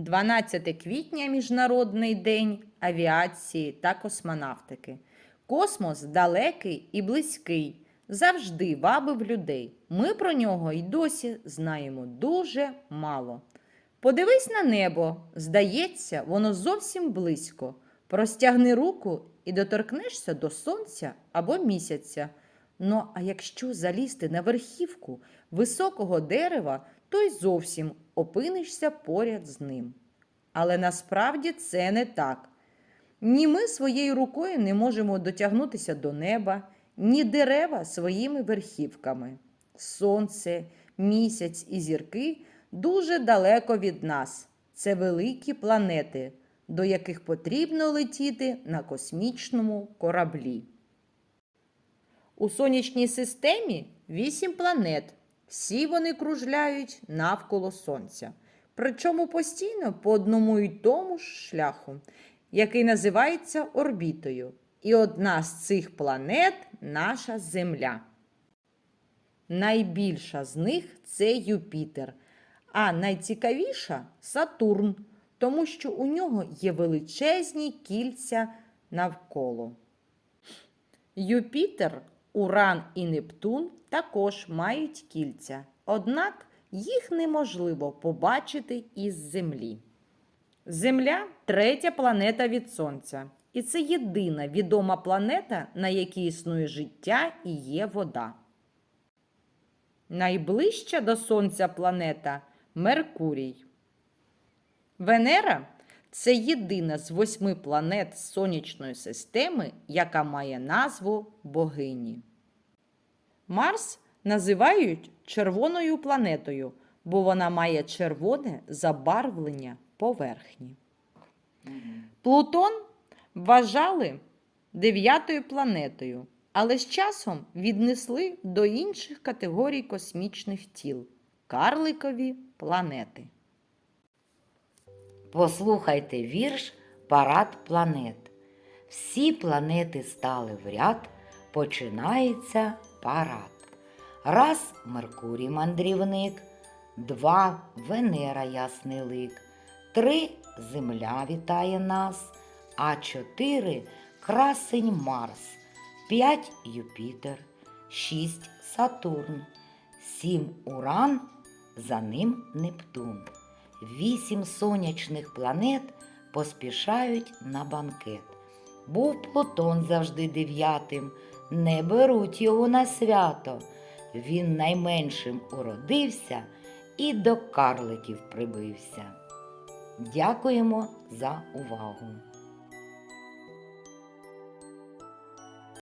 12 квітня Міжнародний день авіації та космонавтики. Космос далекий і близький, завжди вабив людей. Ми про нього й досі знаємо дуже мало. Подивись на небо, здається, воно зовсім близько. Простягни руку і доторкнешся до сонця або місяця. Ну, а якщо залізти на верхівку високого дерева, то й зовсім опинишся поряд з ним. Але насправді це не так. Ні ми своєю рукою не можемо дотягнутися до неба, ні дерева своїми верхівками. Сонце, місяць і зірки дуже далеко від нас. Це великі планети, до яких потрібно летіти на космічному кораблі. У сонячній системі вісім планет. Всі вони кружляють навколо Сонця. Причому постійно по одному й тому ж шляху, який називається орбітою. І одна з цих планет наша Земля. Найбільша з них це Юпітер, а найцікавіша Сатурн, тому що у нього є величезні кільця навколо. Юпітер, Уран і Нептун також мають кільця, однак їх неможливо побачити із Землі. Земля третя планета від Сонця, і це єдина відома планета, на якій існує життя і є вода. Найближча до Сонця планета Меркурій. Венера це єдина з восьми планет сонячної системи, яка має назву богині. Марс називають червоною планетою, бо вона має червоне забарвлення поверхні. Плутон вважали дев'ятою планетою, але з часом віднесли до інших категорій космічних тіл карликові планети. Послухайте вірш Парад планет. Всі планети стали в ряд, починається парад. Раз Меркурій мандрівник, два Венера ясний лик, три Земля вітає нас, а чотири красень Марс, п'ять Юпітер, шість Сатурн, сім Уран, за ним Нептун. Вісім сонячних планет поспішають на банкет. Був Плутон завжди дев'ятим, не беруть його на свято. Він найменшим уродився і до карликів прибився. Дякуємо за увагу!